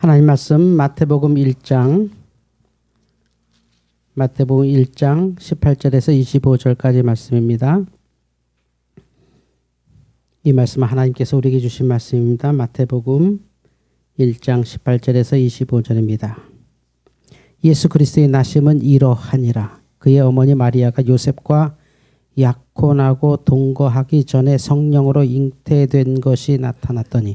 하나님 말씀 마태복음 1장 마태복음 1장 18절에서 25절까지 말씀입니다. 이 말씀은 하나님께서 우리에게 주신 말씀입니다. 마태복음 1장 18절에서 25절입니다. 예수 그리스도의 나심은 이러하니라. 그의 어머니 마리아가 요셉과 약혼하고 동거하기 전에 성령으로 잉태된 것이 나타났더니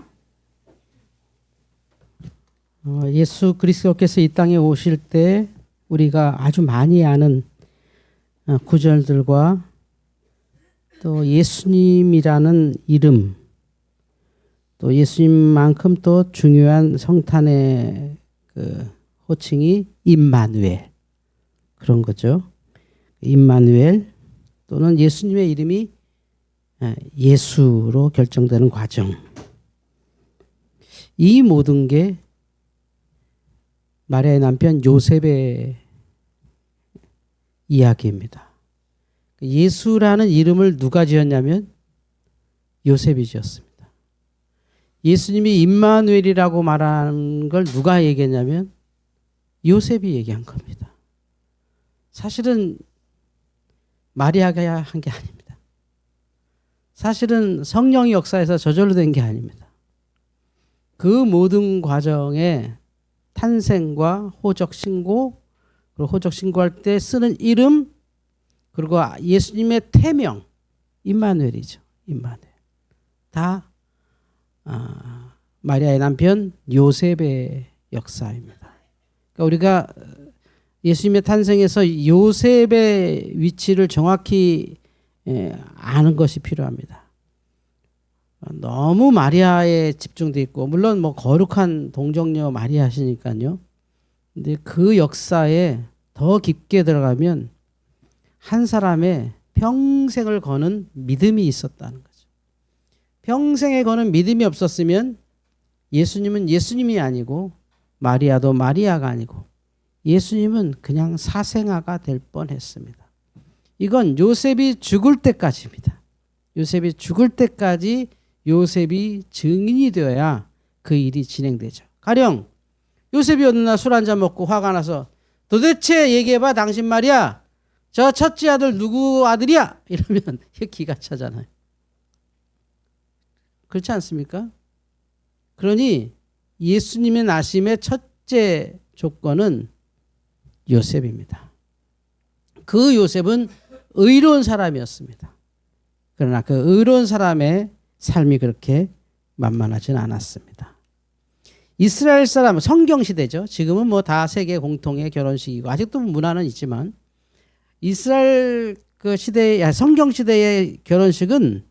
어, 예수 그리스도께서 이 땅에 오실 때 우리가 아주 많이 아는 어, 구절들과 또 예수님이라는 이름 또 예수님만큼 또 중요한 성탄의 그 호칭이 임마누엘 그런 거죠. 임마누엘 또는 예수님의 이름이 어, 예수로 결정되는 과정. 이 모든 게 마리아의 남편 요셉의 이야기입니다. 예수라는 이름을 누가 지었냐면 요셉이 지었습니다. 예수님이 임마누엘이라고 말하는 걸 누가 얘기했냐면 요셉이 얘기한 겁니다. 사실은 마리아가 한 게 아닙니다. 사실은 성령의 역사에서 저절로 된 게 아닙니다. 그 모든 과정에 탄생과 호적 신고 그리고 호적 신고할 때 쓰는 이름 그리고 예수님의 태명 임마누엘이죠. 임마누엘 다 아, 마리아의 남편 요셉의 역사입니다. 그러니까 우리가 예수님의 탄생에서 요셉의 위치를 정확히 예, 아는 것이 필요합니다. 너무 마리아에 집중돼 있고 물론 뭐 거룩한 동정녀 마리아시니까요. 근데 그 역사에 더 깊게 들어가면 한 사람의 평생을 거는 믿음이 있었다는 거죠. 평생에 거는 믿음이 없었으면 예수님은 예수님이 아니고 마리아도 마리아가 아니고 예수님은 그냥 사생아가 될 뻔했습니다. 이건 요셉이 죽을 때까지입니다. 요셉이 죽을 때까지 요셉이 증인이 되어야 그 일이 진행되죠. 가령 요셉이 어느 날 술 한 잔 먹고 화가 나서 도대체 얘기해봐 당신 말이야 저 첫째 아들 누구 아들이야 이러면 기가 차잖아요. 그렇지 않습니까? 그러니 예수님의 나심의 첫째 조건은 요셉입니다. 그 요셉은 의로운 사람이었습니다. 그러나 그 의로운 사람의 삶이 그렇게 만만하진 않았습니다. 이스라엘 사람 성경 시대죠. 지금은 뭐 다 세계 공통의 결혼식이고 아직도 문화는 있지만 이스라엘 그 시대 성경 시대의 결혼식은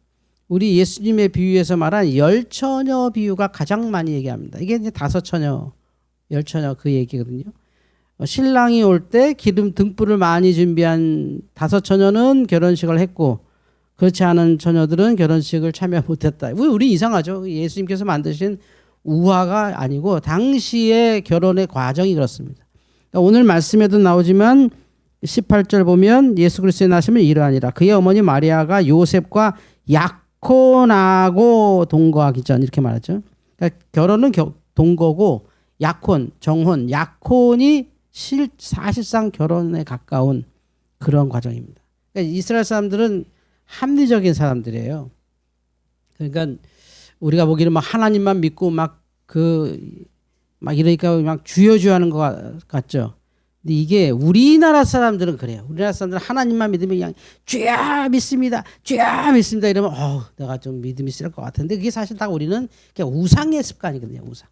우리 예수님의 비유에서 말한 열 처녀 비유가 가장 많이 얘기합니다. 이게 이제 다섯 처녀, 열 처녀 그 얘기거든요. 어, 신랑이 올 때 기름 등불을 많이 준비한 다섯 처녀는 결혼식을 했고 그렇지 않은 처녀들은 결혼식을 참여 못했다. 우리 이상하죠. 예수님께서 만드신 우화가 아니고 당시의 결혼의 과정이 그렇습니다. 그러니까 오늘 말씀에도 나오지만 18절 보면 예수 그리스도의 나심은 이러하니라. 그의 어머니 마리아가 요셉과 약혼하고 동거하기 전 이렇게 말하죠. 그러니까 결혼은 동거고 약혼, 정혼, 약혼이 실, 사실상 결혼에 가까운 그런 과정입니다. 그러니까 이스라엘 사람들은 합리적인 사람들이에요. 그러니까 우리가 보기에는 막 하나님만 믿고 막 그막 이러니까 막 주여주하는 것 같죠. 근데 이게 우리나라 사람들은 그래요. 우리나라 사람들은 하나님만 믿으면 그냥 주야 믿습니다. 주야 믿습니다. 이러면 어, 내가 좀 믿음이 쓸 것 같은데 그게 사실 다 우리는 그냥 우상의 습관이거든요. 우상.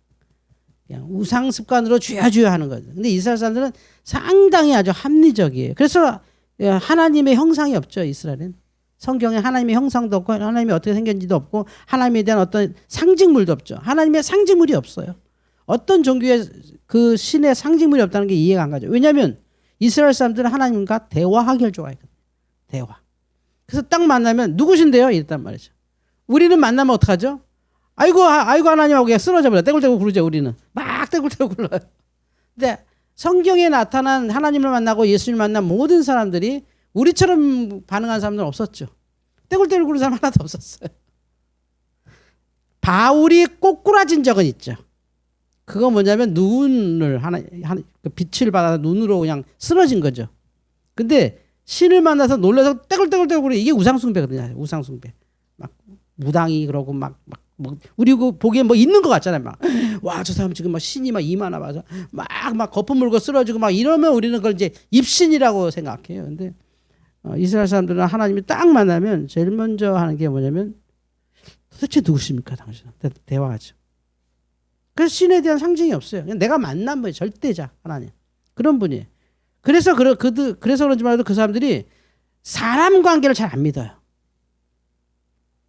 그냥 우상 습관으로 주야 주야 하는 거죠. 근데 이스라엘 사람들은 상당히 아주 합리적이에요. 그래서 하나님의 형상이 없죠. 이스라엘은. 성경에 하나님의 형상도 없고 하나님이 어떻게 생겼는지도 없고 하나님에 대한 어떤 상징물도 없죠. 하나님의 상징물이 없어요. 어떤 종교에 그 신의 상징물이 없다는 게 이해가 안 가죠. 왜냐하면 이스라엘 사람들은 하나님과 대화하기를 좋아해요. 대화. 그래서 딱 만나면 누구신데요? 이랬단 말이죠. 우리는 만나면 어떡하죠? 아이고 아, 아이고 하나님하고 그냥 쓰러져 버려. 떼굴떼굴 구르죠 우리는. 막 떼굴떼굴 굴러요. 근데 성경에 나타난 하나님을 만나고 예수님을 만난 모든 사람들이 우리처럼 반응한 사람들은 없었죠. 떼굴떼굴 구르는 사람 하나도 없었어요. 바울이 꼬꾸라진 적은 있죠. 그거 뭐냐면 눈을 하나, 하나 그 빛을 받아서 눈으로 그냥 쓰러진 거죠. 근데 신을 만나서 놀라서 떼굴떼굴떼굴 이게 우상숭배거든요. 우상숭배. 막 무당이 그러고 막, 막 뭐, 우리 그 보기에 뭐 있는 것 같잖아요. 막, 와, 저 사람 지금 막 신이 막 이마나 봐서 막, 막 거품 물고 쓰러지고 막 이러면 우리는 그걸 이제 입신이라고 생각해요. 근데 어, 이스라엘 사람들은 하나님이 딱 만나면 제일 먼저 하는 게 뭐냐면 도대체 누구십니까, 당신은? 대, 대화하죠. 그래서 신에 대한 상징이 없어요. 내가 만난 분이 절대자 하나님 그런 분이에요. 그래서 그러, 그들 그래서 그런지 말해도 그 사람들이 사람 관계를 잘 안 믿어요.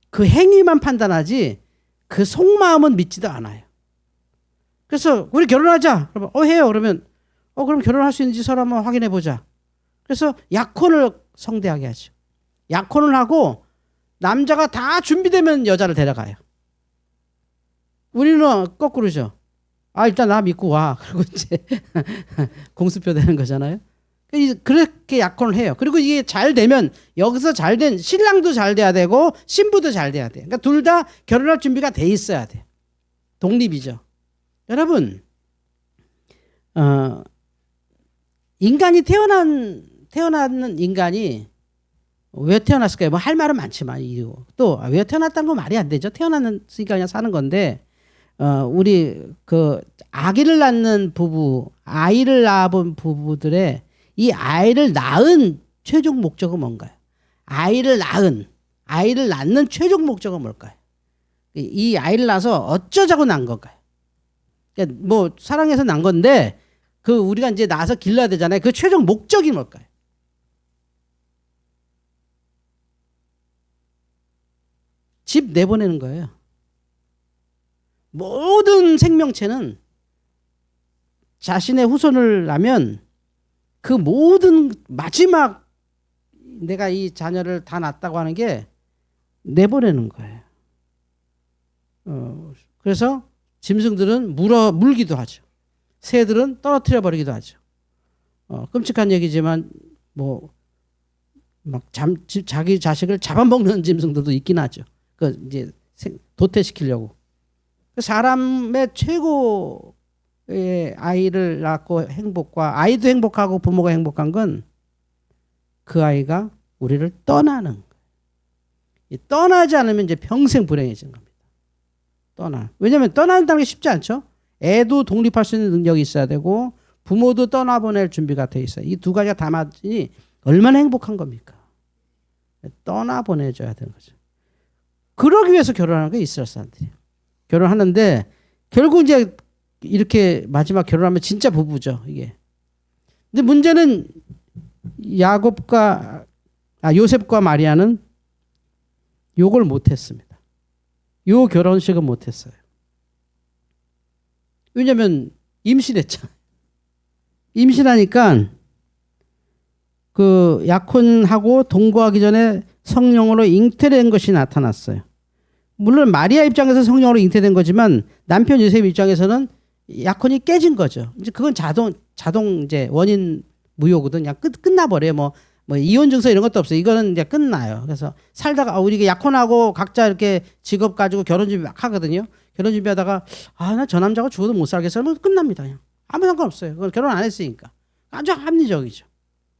그 행위만 판단하지 그 속마음은 믿지도 않아요. 그래서 우리 결혼하자. 그러면 어 해요. 그러면 어 그럼 결혼할 수 있는지 서로 한번 확인해 보자. 그래서 약혼을 성대하게 하죠. 약혼을 하고 남자가 다 준비되면 여자를 데려가요. 우리는 거꾸로죠. 아 일단 나 믿고 와. 그리고 이제 공수표 되는 거잖아요. 그렇게 약혼을 해요. 그리고 이게 잘 되면 여기서 잘 된 신랑도 잘 돼야 되고 신부도 잘 돼야 돼. 그러니까 둘 다 결혼할 준비가 돼 있어야 돼. 독립이죠. 여러분, 어, 인간이 태어난 태어나는 인간이 왜 태어났을까요? 뭐 할 말은 많지만 이유 또 왜 태어났다는 건 말이 안 되죠. 태어났으니까 그냥 사는 건데 어, 우리 그 아기를 낳는 부부, 아이를 낳아본 부부들의 이 아이를 낳은 최종 목적은 뭔가요? 아이를 낳은, 아이를 낳는 최종 목적은 뭘까요? 이 아이를 낳아서 어쩌자고 난 건가요? 그러니까 뭐 사랑해서 난 건데 그 우리가 이제 낳아서 길러야 되잖아요. 그 최종 목적이 뭘까요? 집 내보내는 거예요. 모든 생명체는 자신의 후손을 낳으면 그 모든 마지막 내가 이 자녀를 다 낳았다고 하는 게 내보내는 거예요. 어, 그래서 짐승들은 물어 물기도 하죠. 새들은 떨어뜨려 버리기도 하죠. 어, 끔찍한 얘기지만 뭐 막 자기 자식을 잡아먹는 짐승들도 있긴 하죠. 그 이제 도태시키려고. 사람의 최고의 아이를 낳고 행복과 아이도 행복하고 부모가 행복한 건 그 아이가 우리를 떠나는 거예요. 떠나지 않으면 이제 평생 불행해진 겁니다. 떠나. 왜냐하면 떠난다는 게 쉽지 않죠. 애도 독립할 수 있는 능력이 있어야 되고 부모도 떠나보낼 준비가 돼 있어요. 이 두 가지가 다 맞으니 얼마나 행복한 겁니까? 떠나보내줘야 되는 거죠. 그러기 위해서 결혼하는 게 이스라엘 사람들이에요. 결혼하는데 결국 이제 이렇게 마지막 결혼하면 진짜 부부죠 이게. 근데 문제는 야곱과 아 요셉과 마리아는 요걸 못했습니다. 요 결혼식은 못했어요. 왜냐면 임신했잖아요. 임신하니까 그 약혼하고 동거하기 전에 성령으로 잉태된 것이 나타났어요. 물론 마리아 입장에서 성령으로 잉태된 거지만 남편 요셉 입장에서는 약혼이 깨진 거죠. 이제 그건 자동 자동 이제 원인 무효거든. 그냥 끝 끝나버려요. 뭐, 뭐 이혼 증서 이런 것도 없어요. 이거는 이제 끝나요. 그래서 살다가 아, 우리 약혼하고 각자 이렇게 직업 가지고 결혼 준비 막 하거든요. 결혼 준비하다가 아 나 저 남자가 죽어도 못 살겠어. 뭐 끝납니다. 그냥 아무 상관없어요. 그건 결혼 안 했으니까 아주 합리적이죠.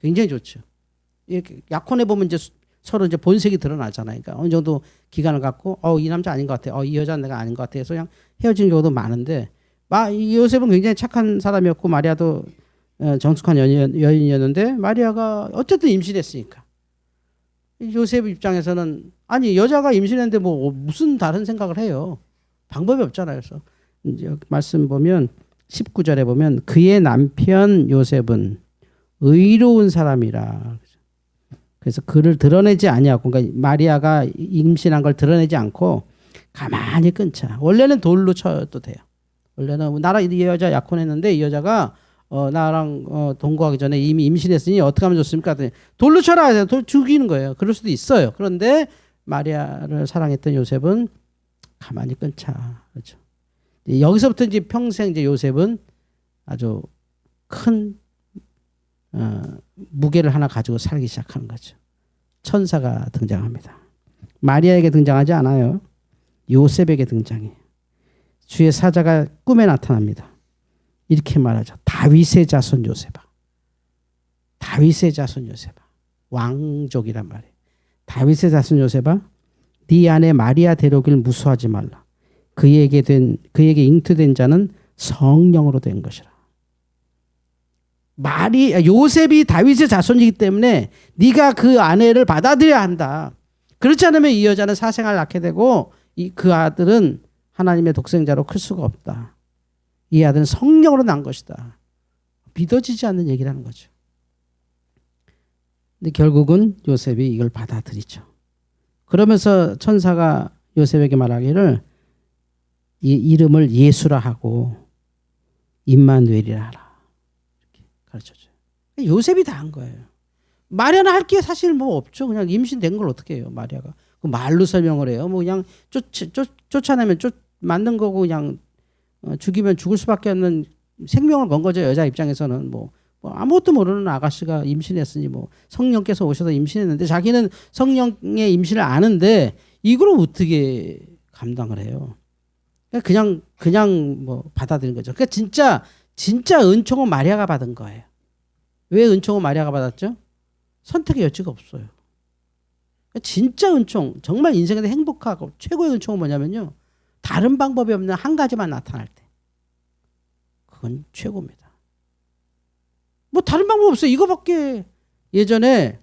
굉장히 좋죠. 이렇게 약혼해 보면 이제 서로 이제 본색이 드러나잖아요. 그러니까 어느 정도 기간을 갖고 어 이 남자 아닌 것 같아. 어 이 여자 는 내가 아닌 것 같아. 해서 그냥 헤어지는 경우도 많은데 마 요셉은 굉장히 착한 사람이었고 마리아도 어, 정숙한 여인, 여인이었는데 마리아가 어쨌든 임신했으니까 요셉 입장에서는 아니 여자가 임신했는데 뭐 무슨 다른 생각을 해요. 방법이 없잖아요. 그래서 이제 말씀 보면 19절에 보면 그의 남편 요셉은 의로운 사람이라. 그래서 그를 드러내지 아니하고 그러니까 마리아가 임신한 걸 드러내지 않고 가만히 끊자. 원래는 돌로 쳐도 돼요. 원래는 나라 이 여자 약혼했는데 이 여자가 어 나랑 어 동거하기 전에 이미 임신했으니 어떻게 하면 좋습니까? 돌로 쳐라. 돌 죽이는 거예요. 그럴 수도 있어요. 그런데 마리아를 사랑했던 요셉은 가만히 끊자. 그렇죠. 여기서부터 이제 평생 이제 요셉은 아주 큰 어, 무게를 하나 가지고 살기 시작하는 거죠. 천사가 등장합니다. 마리아에게 등장하지 않아요. 요셉에게 등장해. 주의 사자가 꿈에 나타납니다. 이렇게 말하죠. 다윗의 자손 요셉아. 다윗의 자손 요셉아. 왕족이란 말이에요. 다윗의 자손 요셉아. 네 안에 마리아 데려오길 무수하지 말라. 그에게 된 그에게 잉트된 자는 성령으로 된 것이라. 마리 요셉이 다윗의 자손이기 때문에 네가 그 아내를 받아들여야 한다. 그렇지 않으면 이 여자는 사생활 낳게 되고 이 그 아들은 하나님의 독생자로 클 수가 없다. 이 아들은 성령으로 난 것이다. 믿어지지 않는 얘기라는 거죠. 근데 결국은 요셉이 이걸 받아들이죠. 그러면서 천사가 요셉에게 말하기를 이 이름을 예수라 하고 임마누엘이라 하라. 가르쳐줘요. 요셉이 다 한 거예요. 마리아는 할 게 사실 뭐 없죠. 그냥 임신된 걸 어떻게 해요, 마리아가. 그 말로 설명을 해요. 뭐 그냥 쫓아내면 쫓, 만든 거고 그냥 어, 죽이면 죽을 수밖에 없는 생명을 건 거죠. 여자 입장에서는 뭐, 뭐 아무것도 모르는 아가씨가 임신했으니 뭐 성령께서 오셔서 임신했는데 자기는 성령의 임신을 아는데 이걸 어떻게 감당을 해요? 그냥 그냥 뭐 받아들인 거죠. 그러니까 진짜 진짜 은총은 마리아가 받은 거예요. 왜 은총은 마리아가 받았죠? 선택의 여지가 없어요. 진짜 은총, 정말 인생에서 행복하고 최고의 은총은 뭐냐면요. 다른 방법이 없는 한 가지만 나타날 때. 그건 최고입니다. 뭐 다른 방법 없어요. 이거밖에 예전에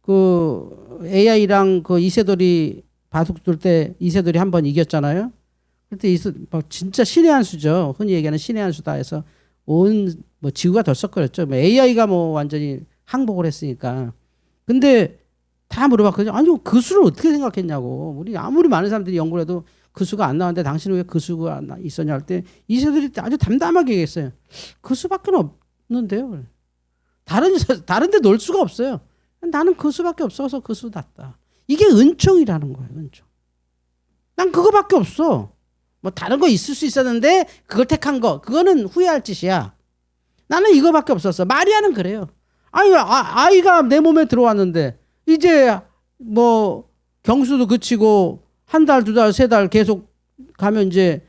그 AI랑 그 이세돌이 바둑 둘 때 이세돌이 한 번 이겼잖아요. 그때 뭐 진짜 신의 한 수죠. 흔히 얘기하는 신의 한 수다 해서 온 뭐 지구가 덜썩거렸죠. 뭐 AI가 뭐 완전히 항복을 했으니까. 근데 다 물어봤거든요. 아니 그 수를 어떻게 생각했냐고. 우리 아무리 많은 사람들이 연구를 해도 그 수가 안 나왔는데 당신은 왜 그 수가 있었냐 할 때 이세들이 아주 담담하게 얘기했어요. 그 수밖에 없는데요. 다른 다른데 놀 수가 없어요. 나는 그 수밖에 없어서 그 수 났다. 이게 은총이라는 거예요. 은총. 난 그거밖에 없어. 뭐 다른 거 있을 수 있었는데 그걸 택한 거 그거는 후회할 짓이야. 나는 이거밖에 없었어. 마리아는 그래요. 아니 아, 아이가 내 몸에 들어왔는데 이제 뭐 경수도 그치고 한 달, 두 달, 세 달 계속 가면 이제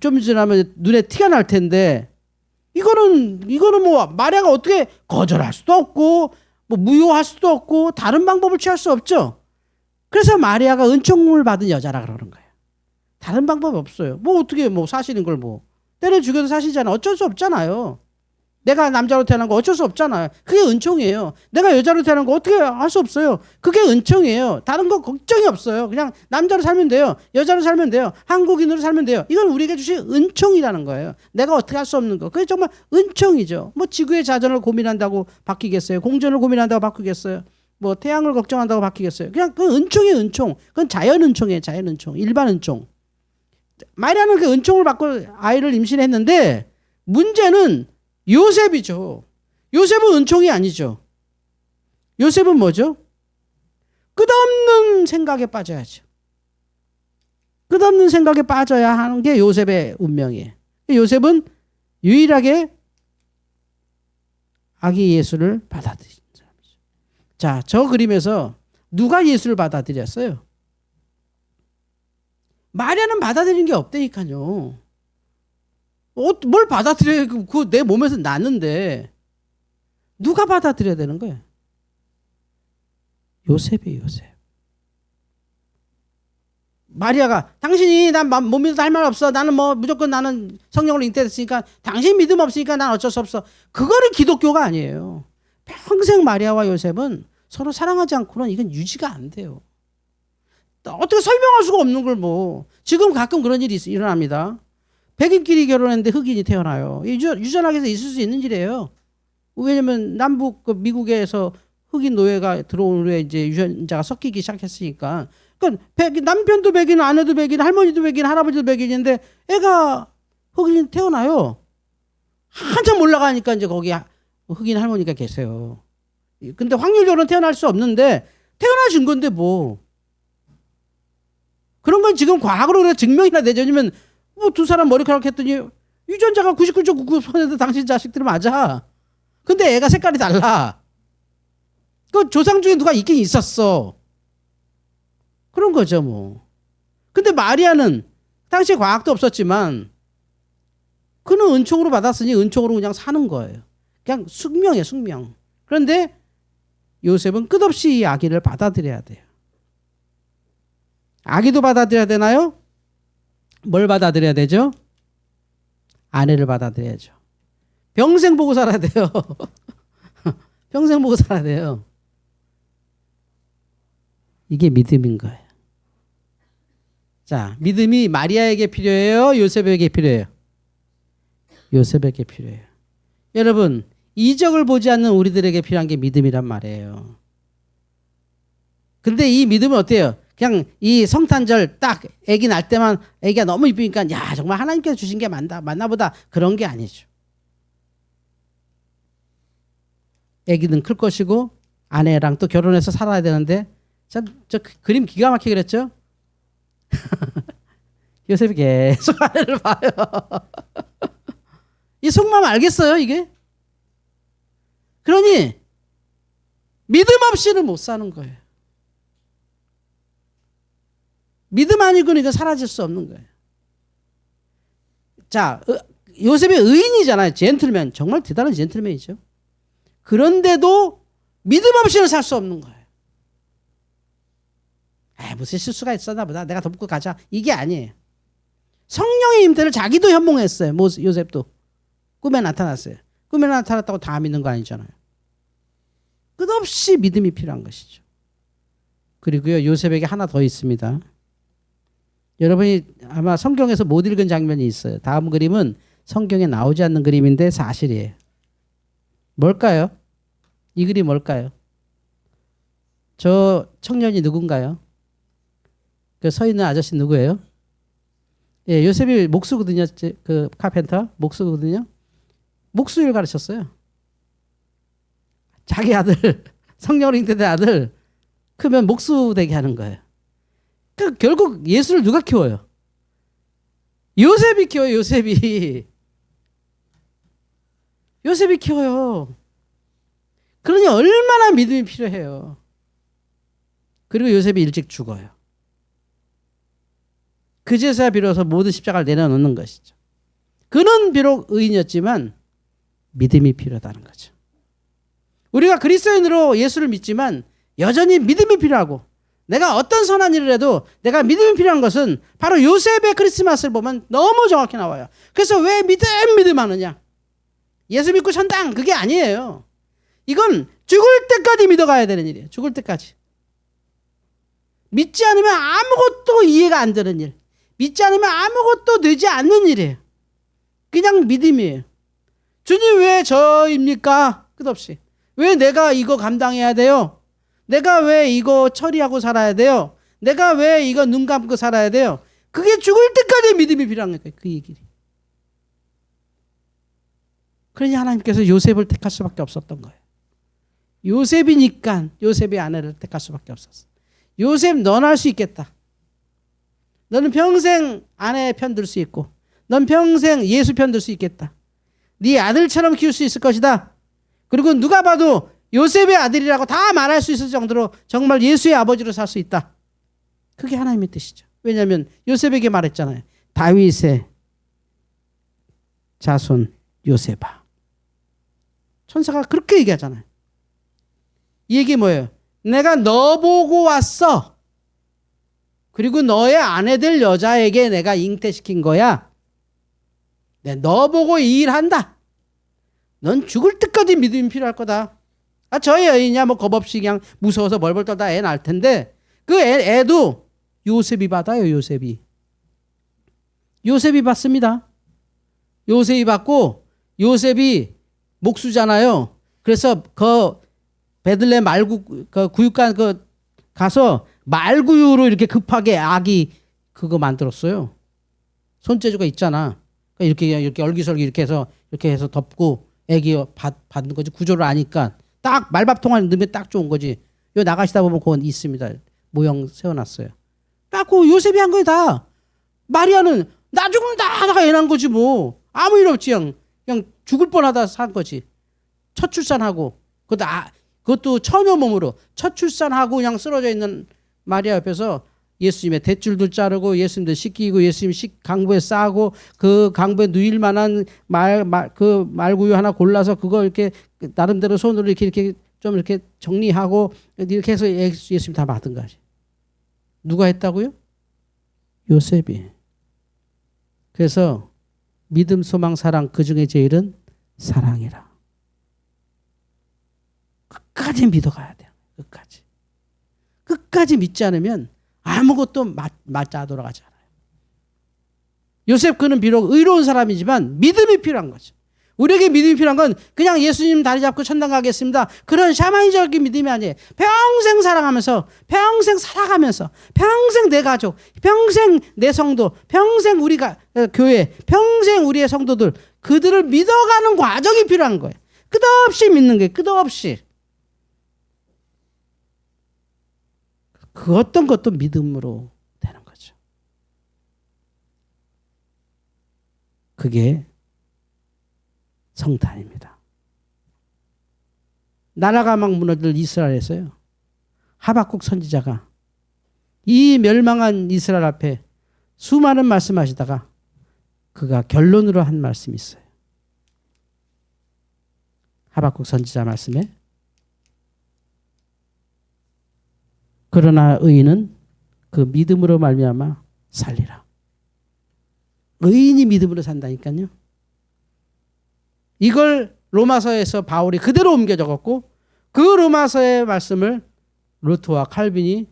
좀 지나면 눈에 티가 날 텐데 이거는 이거는 뭐 마리아가 어떻게 거절할 수도 없고 뭐 무효할 수도 없고 다른 방법을 취할 수 없죠. 그래서 마리아가 은총을 받은 여자라 그러는 거예요. 다른 방법이 없어요. 뭐 어떻게 뭐 사실인 걸 뭐 때려 죽여도 사실이잖아. 어쩔 수 없잖아요. 내가 남자로 태어난 거 어쩔 수 없잖아요. 그게 은총이에요. 내가 여자로 태어난 거 어떻게 할 수 없어요. 그게 은총이에요. 다른 거 걱정이 없어요. 그냥 남자로 살면 돼요. 여자로 살면 돼요. 한국인으로 살면 돼요. 이건 우리에게 주신 은총이라는 거예요. 내가 어떻게 할 수 없는 거. 그게 정말 은총이죠. 뭐 지구의 자전을 고민한다고 바뀌겠어요. 공전을 고민한다고 바뀌겠어요. 뭐 태양을 걱정한다고 바뀌겠어요. 그냥 그 은총이 은총. 그건 자연 은총이에요. 자연 은총. 일반 은총. 마리아는 그 은총을 받고 아이를 임신했는데 문제는 요셉이죠. 요셉은 은총이 아니죠. 요셉은 뭐죠? 끝없는 생각에 빠져야죠. 끝없는 생각에 빠져야 하는 게 요셉의 운명이에요. 요셉은 유일하게 아기 예수를 받아들인 사람이죠. 자, 저 그림에서 누가 예수를 받아들였어요? 마리아는 받아들인 게 없다니까요. 어, 뭘 받아들여야 그 내 몸에서 났는데 누가 받아들여야 되는 거예요? 요셉이 요셉. 마리아가 당신이 난못 믿어도 할 말 없어. 나는 뭐 무조건 나는 성령으로 잉태됐으니까 당신 믿음 없으니까 난 어쩔 수 없어. 그거는 기독교가 아니에요. 평생 마리아와 요셉은 서로 사랑하지 않고는 이건 유지가 안 돼요. 어떻게 설명할 수가 없는 걸 뭐. 지금 가끔 그런 일이 있- 일어납니다. 백인끼리 결혼했는데 흑인이 태어나요. 유전, 유전학에서 있을 수 있는 일이에요. 왜냐면 남북 그 미국에서 흑인 노예가 들어온 후에 이제 유전자가 섞이기 시작했으니까. 그러니까 백인, 남편도 백인, 아내도 백인, 할머니도 백인, 할아버지도 백인인데 애가 흑인 태어나요. 한참 올라가니까 이제 거기 하- 흑인 할머니가 계세요. 근데 확률적으로는 태어날 수 없는데 태어나준 건데 뭐. 그런 건 지금 과학으로 증명이나. 아니면 뭐 두 사람 머리카락 했더니 유전자가 99.99% 당신 자식들 맞아. 근데 애가 색깔이 달라. 그 조상 중에 누가 있긴 있었어. 그런 거죠, 뭐. 근데 마리아는 당시에 과학도 없었지만 그는 은총으로 받았으니 은총으로 그냥 사는 거예요. 그냥 숙명이에요, 숙명. 그런데 요셉은 끝없이 이 아기를 받아들여야 돼요. 아기도 받아들여야 되나요? 뭘 받아들여야 되죠? 아내를 받아들여야죠. 평생 보고 살아야 돼요. 평생 보고 살아야 돼요. 이게 믿음인 거예요. 자, 믿음이 마리아에게 필요해요? 요셉에게 필요해요? 요셉에게 필요해요. 여러분, 이적을 보지 않는 우리들에게 필요한 게 믿음이란 말이에요. 근데 이 믿음은 어때요? 그냥 이 성탄절 딱 아기 날 때만 아기가 너무 이쁘니까 야 정말 하나님께서 주신 게 맞나 맞나 보다 그런 게 아니죠. 아기는 클 것이고 아내랑 또 결혼해서 살아야 되는데 참 저 그림 기가 막히게 그랬죠. 요셉이 계속 아내를 봐요. 이 속마음 알겠어요 이게? 그러니 믿음 없이는 못 사는 거예요. 믿음 아니고는 이거 사라질 수 없는 거예요. 자, 어, 요셉이 의인이잖아요. 젠틀맨. 정말 대단한 젠틀맨이죠. 그런데도 믿음 없이는 살 수 없는 거예요. 에 무슨 실수가 있었나 보다. 내가 덮고 가자. 이게 아니에요. 성령의 임태를 자기도 현몽했어요. 모 요셉도. 꿈에 나타났어요. 꿈에 나타났다고 다 믿는 거 아니잖아요. 끝없이 믿음이 필요한 것이죠. 그리고요, 요셉에게 하나 더 있습니다. 여러분이 아마 성경에서 못 읽은 장면이 있어요. 다음 그림은 성경에 나오지 않는 그림인데 사실이에요. 뭘까요? 이 그림 뭘까요? 저 청년이 누군가요? 그 서 있는 아저씨 누구예요? 예, 요셉이 목수거든요. 제- 그 카펜터 목수거든요. 목수일 가르쳤어요. 자기 아들 성령으로 잉태된 아들 크면 목수 되게 하는 거예요. 그 결국 예수를 누가 키워요? 요셉이 키워요. 요셉이 요셉이 키워요. 그러니 얼마나 믿음이 필요해요. 그리고 요셉이 일찍 죽어요. 그제서야 비로소 모든 십자가를 내려놓는 것이죠. 그는 비록 의인이었지만 믿음이 필요하다는 거죠. 우리가 그리스도인으로 예수를 믿지만 여전히 믿음이 필요하고 내가 어떤 선한 일을 해도 내가 믿음이 필요한 것은 바로 요셉의 크리스마스를 보면 너무 정확히 나와요. 그래서 왜 믿음 믿음 하느냐? 예수 믿고 천당 그게 아니에요. 이건 죽을 때까지 믿어가야 되는 일이에요. 죽을 때까지. 믿지 않으면 아무것도 이해가 안 되는 일. 믿지 않으면 아무것도 되지 않는 일이에요. 그냥 믿음이에요. 주님 왜 저입니까? 끝없이. 왜 내가 이거 감당해야 돼요? 내가 왜 이거 처리하고 살아야 돼요? 내가 왜 이거 눈 감고 살아야 돼요? 그게 죽을 때까지 믿음이 필요한 거예요. 그 얘기. 그러니 하나님께서 요셉을 택할 수밖에 없었던 거예요. 요셉이니까 요셉의 아내를 택할 수밖에 없었어. 요셉 넌 할 수 있겠다. 너는 평생 아내 편 들 수 있고, 넌 평생 예수 편 들 수 있겠다. 네 아들처럼 키울 수 있을 것이다. 그리고 누가 봐도 요셉의 아들이라고 다 말할 수 있을 정도로 정말 예수의 아버지로 살 수 있다. 그게 하나님의 뜻이죠. 왜냐하면 요셉에게 말했잖아요. 다윗의 자손 요셉아. 천사가 그렇게 얘기하잖아요. 이 얘기 뭐예요? 내가 너 보고 왔어. 그리고 너의 아내 될 여자에게 내가 잉태시킨 거야. 내너 보고 이 일한다. 넌 죽을 때까지 믿음이 필요할 거다. 아, 저희 여인이야 뭐 겁 없이 그냥 무서워서 벌벌 떨다 애 낳을 텐데 그 애, 애도 요셉이 받아요, 요셉이. 요셉이 받습니다. 요셉이 받고 요셉이 목수잖아요. 그래서 그 베들레 말구 그 구육간 그 가서 말구유로 이렇게 급하게 아기 그거 만들었어요. 손재주가 있잖아. 그러니까 이렇게 이렇게 얼기설기 이렇게 해서 이렇게 해서 덮고 애기 받, 받는 거지 구조를 아니까 딱 말밥통 안에 넣으면 딱 좋은 거지. 요 나가시다 보면 그건 있습니다. 모형 세워놨어요. 딱그 요셉이 한 거야 다. 마리아는 나 죽는다 하다가 애 낳은 거지 뭐 아무 일 없지 그냥 그냥 죽을 뻔하다 산 거지. 첫 출산하고 그것도 아, 그것도 처녀 몸으로 첫 출산하고 그냥 쓰러져 있는 마리아 옆에서 예수님의 대줄도 자르고 예수님도 씻기고 예수님 식 강부에 싸고 그 강부에 누일 만한 말말그 말구유 하나 골라서 그거 이렇게 나름대로 손으로 이렇게 이렇게 좀 이렇게 정리하고 이렇게 해서 예수- 예수님 다 받은 거지. 누가 했다고요? 요셉이. 그래서 믿음, 소망, 사랑 그 중에 제일은 사랑이라. 끝까지 믿어가야 돼요. 끝까지. 끝까지 믿지 않으면 아무것도 맞, 맞아 돌아가지 않아요. 요셉 그는 비록 의로운 사람이지만 믿음이 필요한 거죠. 우리에게 믿음이 필요한 건 그냥 예수님 다리 잡고 천당 가겠습니다. 그런 샤머니적인 믿음이 아니에요. 평생 사랑하면서, 평생 살아가면서, 평생 내 가족, 평생 내 성도, 평생 우리가 어, 교회, 평생 우리의 성도들 그들을 믿어가는 과정이 필요한 거예요. 끝없이 믿는 거예요. 끝없이. 그 어떤 것도 믿음으로 되는 거죠. 그게 성탄입니다. 나라가 막 무너질 이스라엘에서요. 하박국 선지자가 이 멸망한 이스라엘 앞에 수많은 말씀하시다가 그가 결론으로 한 말씀이 있어요. 하박국 선지자 말씀에 그러나 의인은 그 믿음으로 말미암아 살리라. 의인이 믿음으로 산다니까요. 이걸 로마서에서 바울이 그대로 옮겨 적었고 그 로마서의 말씀을 루트와 칼빈이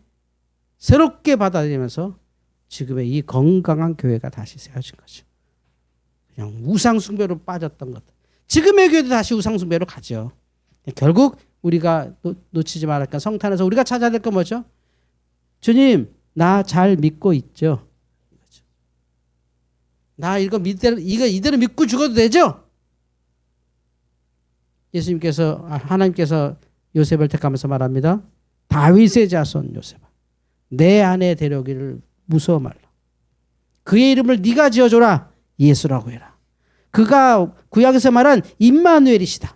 새롭게 받아들이면서 지금의 이 건강한 교회가 다시 세워진 거죠. 그냥 우상 숭배로 빠졌던 것. 지금의 교회도 다시 우상 숭배로 가죠. 결국 우리가 놓, 놓치지 말할까 성탄에서 우리가 찾아야 될 건 뭐죠? 주님 나 잘 믿고 있죠. 나 이거 믿대로 이거 이대로 믿고 죽어도 되죠? 예수님께서 아, 하나님께서 요셉을 택하면서 말합니다. 다윗의 자손 요셉아, 내 아내 데려오기를 무서워 말라. 그의 이름을 네가 지어줘라. 예수라고 해라. 그가 구약에서 말한 임마누엘이시다.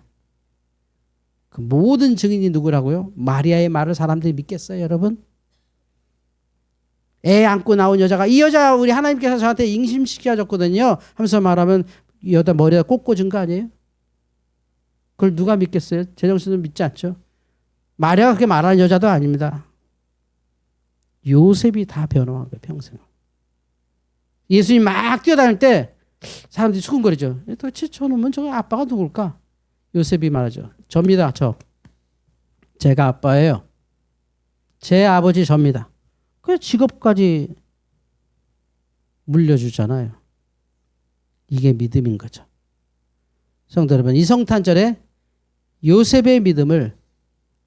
그 모든 증인이 누구라고요? 마리아의 말을 사람들이 믿겠어요, 여러분? 애 안고 나온 여자가 이 여자 우리 하나님께서 저한테 임신시켜줬거든요. 하면서 말하면 이 여자 머리에 꽂꽂은 거 아니에요? 그걸 누가 믿겠어요? 제정신은 믿지 않죠. 마리아가 그렇게 말하는 여자도 아닙니다. 요셉이 다 변호한 거예요, 평생. 예수님 막 뛰어다닐 때 사람들이 수근거리죠. 도대체 저놈은 저 아빠가 누굴까? 요셉이 말하죠. 접니다, 저. 제가 아빠예요. 제 아버지 접니다. 그 직업까지 물려주잖아요. 이게 믿음인 거죠. 성도 여러분, 이 성탄절에 요셉의 믿음을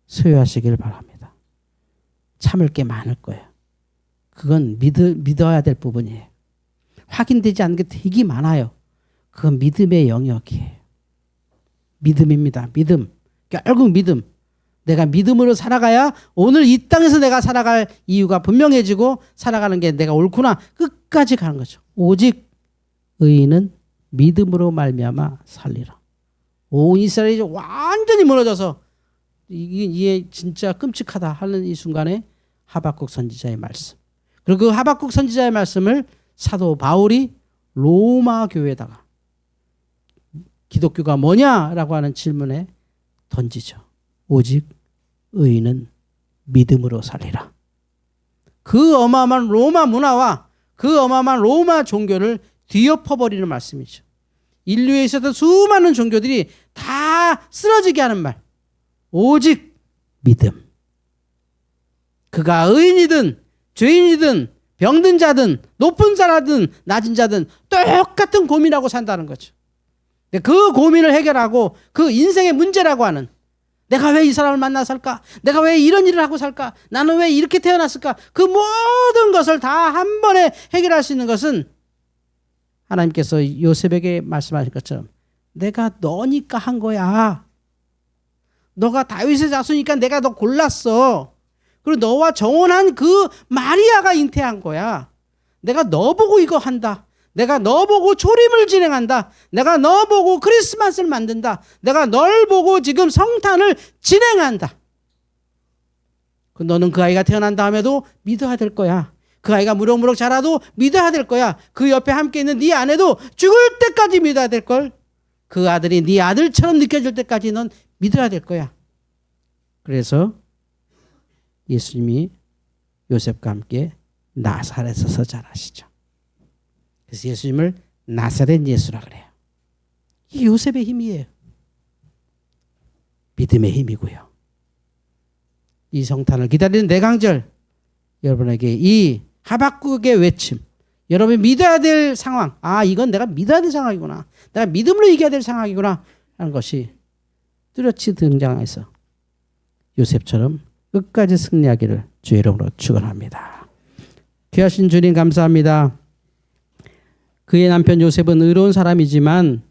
소유하시길 바랍니다. 참을 게 많을 거예요. 그건 믿, 믿어야 될 부분이에요. 확인되지 않는 게 되게 많아요. 그건 믿음의 영역이에요. 믿음입니다. 믿음. 결국 믿음. 내가 믿음으로 살아가야 오늘 이 땅에서 내가 살아갈 이유가 분명해지고 살아가는 게 내가 옳구나 끝까지 가는 거죠. 오직 의인은 믿음으로 말미암아 살리라. 온 이스라엘이 완전히 무너져서 이게, 이게 진짜 끔찍하다 하는 이 순간에 하박국 선지자의 말씀. 그리고 그 하박국 선지자의 말씀을 사도 바울이 로마 교회에다가 기독교가 뭐냐라고 하는 질문에 던지죠. 오직 의인은 믿음으로 살리라. 그 어마어마한 로마 문화와 그 어마어마한 로마 종교를 뒤엎어버리는 말씀이죠. 인류에 있었던 수많은 종교들이 다 쓰러지게 하는 말. 오직 믿음. 그가 의인이든 죄인이든 병든 자든 높은 자라든 낮은 자든 똑같은 고민하고 산다는 거죠. 근데 그 고민을 해결하고 그 인생의 문제라고 하는 내가 왜 이 사람을 만나 살까? 내가 왜 이런 일을 하고 살까? 나는 왜 이렇게 태어났을까? 그 모든 것을 다 한 번에 해결할 수 있는 것은 하나님께서 요셉에게 말씀하신 것처럼 내가 너니까 한 거야. 너가 다윗의 자손이니까 내가 너 골랐어. 그리고 너와 정혼한 그 마리아가 잉태한 거야. 내가 너 보고 이거 한다. 내가 너 보고 초림을 진행한다. 내가 너 보고 크리스마스를 만든다. 내가 널 보고 지금 성탄을 진행한다. 그 너는 그 아이가 태어난 다음에도 믿어야 될 거야. 그 아이가 무럭무럭 자라도 믿어야 될 거야. 그 옆에 함께 있는 네 아내도 죽을 때까지 믿어야 될 걸. 그 아들이 네 아들처럼 느껴질 때까지 넌 믿어야 될 거야. 그래서 예수님이 요셉과 함께 나사렛에서 자라시죠. 그래서 예수님을 나사렛 예수라 그래요. 이 요셉의 힘이에요. 믿음의 힘이고요. 이 성탄을 기다리는 내강절 여러분에게 이 하박국의 외침 여러분이 믿어야 될 상황 아 이건 내가 믿어야 될 상황이구나 내가 믿음으로 이겨야 될 상황이구나 하는 것이 뚜렷이 등장해서 요셉처럼 끝까지 승리하기를 주의 이름으로 축원합니다. 귀하신 주님 감사합니다. 그의 남편 요셉은 의로운 사람이지만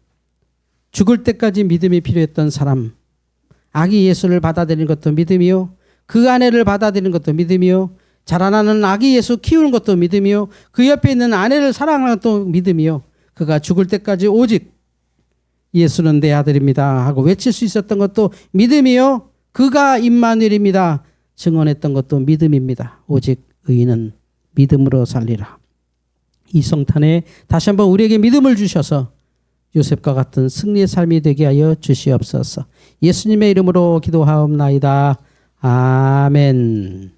죽을 때까지 믿음이 필요했던 사람. 아기 예수를 받아들이는 것도 믿음이요. 그 아내를 받아들이는 것도 믿음이요. 자라나는 아기 예수 키우는 것도 믿음이요. 그 옆에 있는 아내를 사랑하는 것도 믿음이요. 그가 죽을 때까지 오직 예수는 내 아들입니다 하고 외칠 수 있었던 것도 믿음이요. 그가 임마누엘입니다. 증언했던 것도 믿음입니다. 오직 의인은 믿음으로 살리라. 이 성탄에 다시 한번 우리에게 믿음을 주셔서 요셉과 같은 승리의 삶이 되게 하여 주시옵소서. 예수님의 이름으로 기도하옵나이다. 아멘.